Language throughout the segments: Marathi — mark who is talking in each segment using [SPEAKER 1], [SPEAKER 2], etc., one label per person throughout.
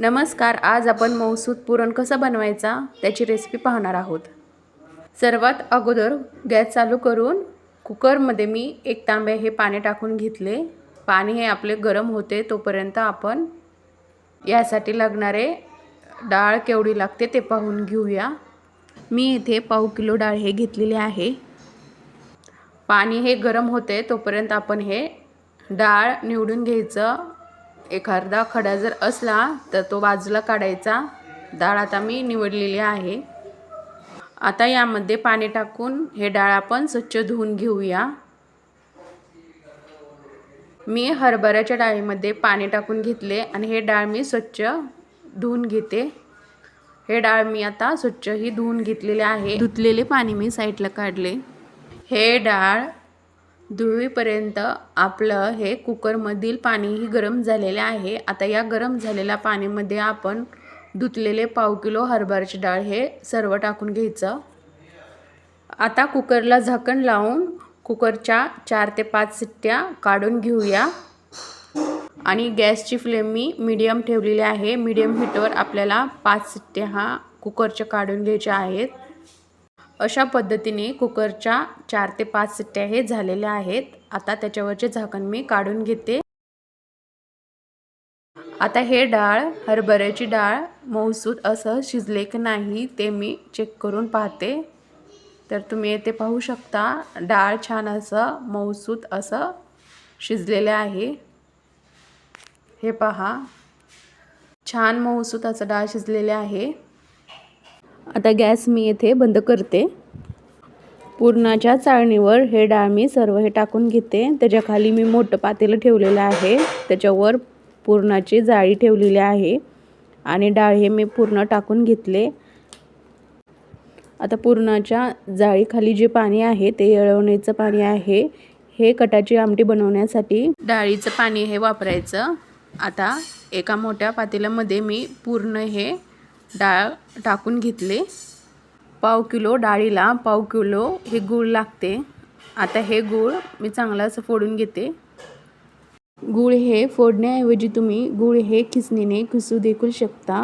[SPEAKER 1] नमस्कार आज आपण मौसूद पुरण कसं बनवायचा त्याची रेसिपी पाहणार आहोत. सर्वात अगोदर गॅस चालू करून कुकरमध्ये मी एक तांबे हे पाणी टाकून घेतले. पाणी हे आपले गरम होते तोपर्यंत आपण यासाठी लागणारे डाळ केवढी लागते ते पाहून घेऊया. मी इथे पाव किलो डाळ हे घेतलेले आहे. पाणी हे गरम होते तोपर्यंत आपण हे डाळ निवडून घ्यायचं. एखादा खडा जर असला तर तो बाजूला काढायचा. डाळ आता मी निवडलेली आहे. आता यामध्ये पाणी टाकून हे डाळ आपण स्वच्छ धुवून घेऊया. मी हरभऱ्याच्या डाळीमध्ये पाणी टाकून घेतले आणि हे डाळ मी स्वच्छ धुवून घेते. हे डाळ मी आता स्वच्छ ही धुवून घेतलेले आहे. धुतलेले पाणी मी साईडला काढले. हे डाळ धुळीपर्यंत आपलं हे कुकरमधील पाणीही गरम झालेले आहे. आता या गरम झालेल्या पाणीमध्ये आपण धुतलेले पाव किलो हरभऱ्याची डाळ हे सर्व टाकून घ्यायचं. आता कुकरला झाकण लावून कुकरच्या चार ते पाच सिट्ट्या काढून घेऊया. आणि गॅसची फ्लेम मी मीडियम ठेवलेली आहे. मीडियम हीटवर आपल्याला पाच सिट्ट्या हा कुकरच्या काढून घ्यायच्या आहेत. अशा पद्धतीने कुकरच्या चार ते पाच सिट्ट्या हे झालेल्या आहेत. आता त्याच्यावरचे झाकण मी काढून घेते. आता हे डाळ हरभऱ्याची डाळ मौसूद असं शिजले की नाही ते मी चेक करून पाहते. तर तुम्ही येथे पाहू शकता डाळ छान असं मौसूद असं शिजलेले आहे. हे पहा. छान मौसूद असं डाळ शिजलेले आहे. आता गॅस मी येथे बंद करते. पुरणाच्या चाळणीवर हे डाळ मी सर्व हे टाकून घेते. त्याच्याखाली मी मोठं पातेलं ठेवलेलं आहे. त्याच्यावर पुरणाची जाळी ठेवलेली आहे. आणि डाळ हे मी पूर्ण टाकून घेतले. आता पुरणाच्या जाळीखाली जे पाणी आहे ते येळवण्याचं पाणी आहे. हे कटाची आमटी बनवण्यासाठी डाळीचं पाणी हे वापरायचं. आता एका मोठ्या पातेल्यामध्ये मी पूर्ण हे डाळ टाकून घेतले. पाव किलो डाळीला पाव किलो हे गूळ लागते. आता हे गूळ मी चांगलं असं फोडून घेते. गूळ हे फोडण्याऐवजी तुम्ही गूळ हे खिसणीने खिसू देखील शकता.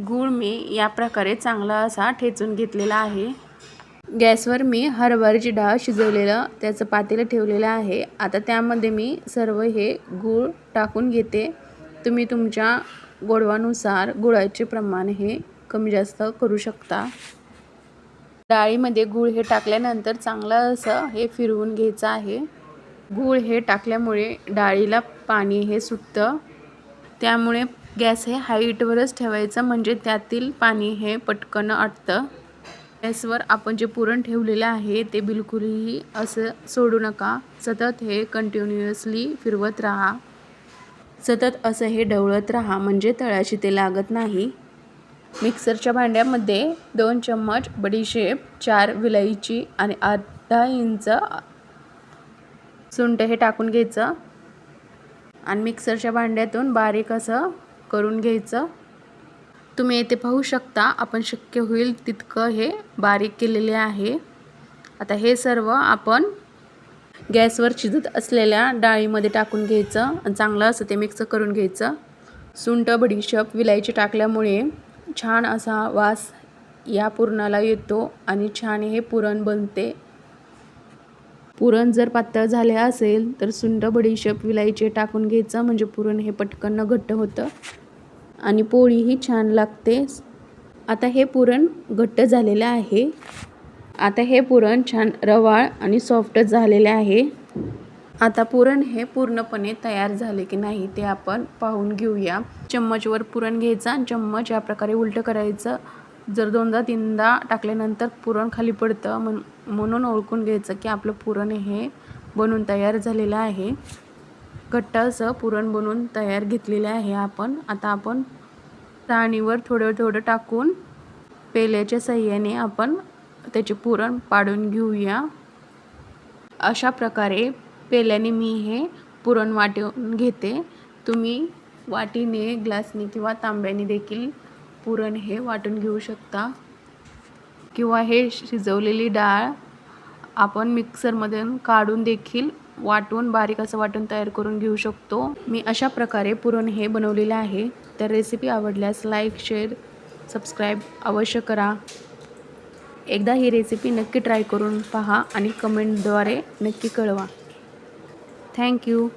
[SPEAKER 1] गूळ मी या प्रकारे चांगला असा ठेचून घेतलेला आहे. गॅसवर मी हरभऱ्याची डाळ शिजवलेलं त्याचं पातेलं ठेवलेलं आहे. आता त्यामध्ये मी सर्व हे गूळ टाकून घेते. तुम्ही तुमच्या गोडवानुसार गुळाचे प्रमाण हे कमी जास्त करू शकता. डाळीमध्ये गूळ हे टाकल्यानंतर चांगलं असं हे फिरवून घ्यायचं आहे. गूळ हे टाकल्यामुळे डाळीला पाणी हे सुटतं. त्यामुळे गॅस हे हाईटवरच ठेवायचं म्हणजे त्यातील पाणी हे पटकन आटतं. गॅसवर आपण जे पुरण ठेवलेलं आहे ते बिलकुलही असं सोडू नका. सतत हे कंटिन्युअसली फिरवत राहा. सतत असं हे ढवळत राहा म्हणजे तळाशी ते लागत नाही. मिक्सरच्या भांड्यामध्ये दोन चम्मच बडीशेप चार विलायची आणि अर्धा इंच सुंट हे टाकून घ्यायचं. आणि मिक्सरच्या भांड्यातून बारीक असं करून घ्यायचं. तुम्ही येथे पाहू शकता आपण शक्य होईल तितकं हे बारीक केलेले आहे. आता हे सर्व आपण गॅसवर शिजत असलेल्या डाळीमध्ये टाकून घ्यायचं आणि चांगलं असं ते मिक्स करून घ्यायचं. सुंट बडीशप विलायची टाकल्यामुळे छान असा वास या पुरणाला येतो आणि छान हे पुरण बनते. पुरण जर पातळ झाले असेल तर सुंट बडीशेप विलायचे टाकून घ्यायचं म्हणजे पुरण हे पटकन घट्ट होतं आणि पोळीही छान लागते. आता हे पुरण घट्ट झालेलं आहे. आता हे पुरण छान रवाळ आणि सॉफ्ट झालेले आहे. आता पुरण हे पूर्णपणे तयार झाले की नाही ते आपण पाहून घेऊया. चम्मचवर पुरण घ्यायचं आणि चम्मच या प्रकारे उलटं करायचं. जर दोनदा तीनदा टाकल्यानंतर पुरण खाली पडतं म्हण म्हणून ओळखून घ्यायचं की आपलं पुरण हे बनून तयार झालेलं आहे. घट्ट असं पुरण बनवून तयार घेतलेलं आहे आपण. आता आपण राणीवर थोडं थोडं टाकून पेल्याच्या सहाय्याने आपण त्याचे पुरण पाडून घेऊया. अशा प्रकारे पेल्याने मी हे पुरण वाटून घेते. तुम्ही वाटीने ग्लासने किंवा तांब्याने देखील पुरण हे वाटून घेऊ शकता. किंवा हे शिजवलेली डाळ आपण मिक्सरमधून काढून देखील वाटून बारीक असं वाटून तयार करून घेऊ शकतो. मी अशा प्रकारे पुरण हे बनवलेलं आहे. तर रेसिपी आवडल्यास लाईक शेअर सबस्क्राईब अवश्य करा. एकदा ही रेसिपी नक्की ट्राय करून पहा आणि कमेंटद्वारे नक्की कळवा. थँक्यू